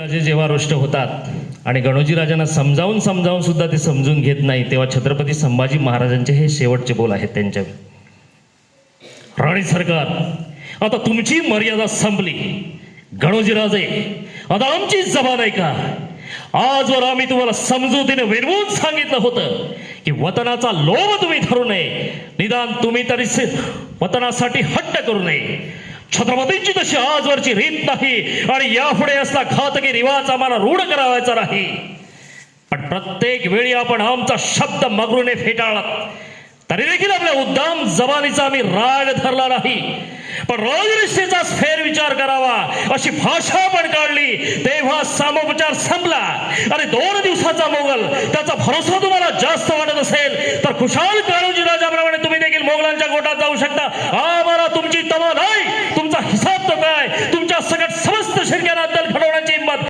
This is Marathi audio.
राजे जेव्हा रुष्ट होतात आणि गणोजी राजांना समजावून समजावून सुद्धा ते समजून घेत नाही तेव्हा छत्रपती संभाजी महाराजांचे हे शेवटचे बोल आहेत त्यांच्या राणी सरकार आता तुमची मर्यादा संपली. गणोजी राजे आता आमची जबाब आहे का? आजवर आम्ही तुम्हाला समजुतीने विरवून सांगितलं होतं की वतनाचा लोभ तुम्ही धरू नये. निदान तुम्ही तरी वतनासाठी हट्ट करू नये. छत्रपतींची तशी आजवरची रीत नाही आणि यापुढे असला घातकी रिवाज आम्हाला रूढ करावायचा नाही. पण प्रत्येक वेळी आपण आमचा शब्द मगरूने फेटाळला तरी देखील आपल्या उद्दाम जबानीचा आम्ही राग धरला नाही. पण रोजनिष्ठेचाच फेर विचार करावा अशी भाषा आपण काढली तेव्हा सामोपचार संपला. आणि दोन दिवसाचा मोगल त्याचा भरोसा तुम्हाला जास्त वाटत असेल तर खुशाल काळूजिराजाप्रमाणे तुम्ही देखील मोगलांच्या गोटात जाऊ शकता. ಪುರುಷರಿಗೆ ರಾಜ್ಯದಲ್ಲಿ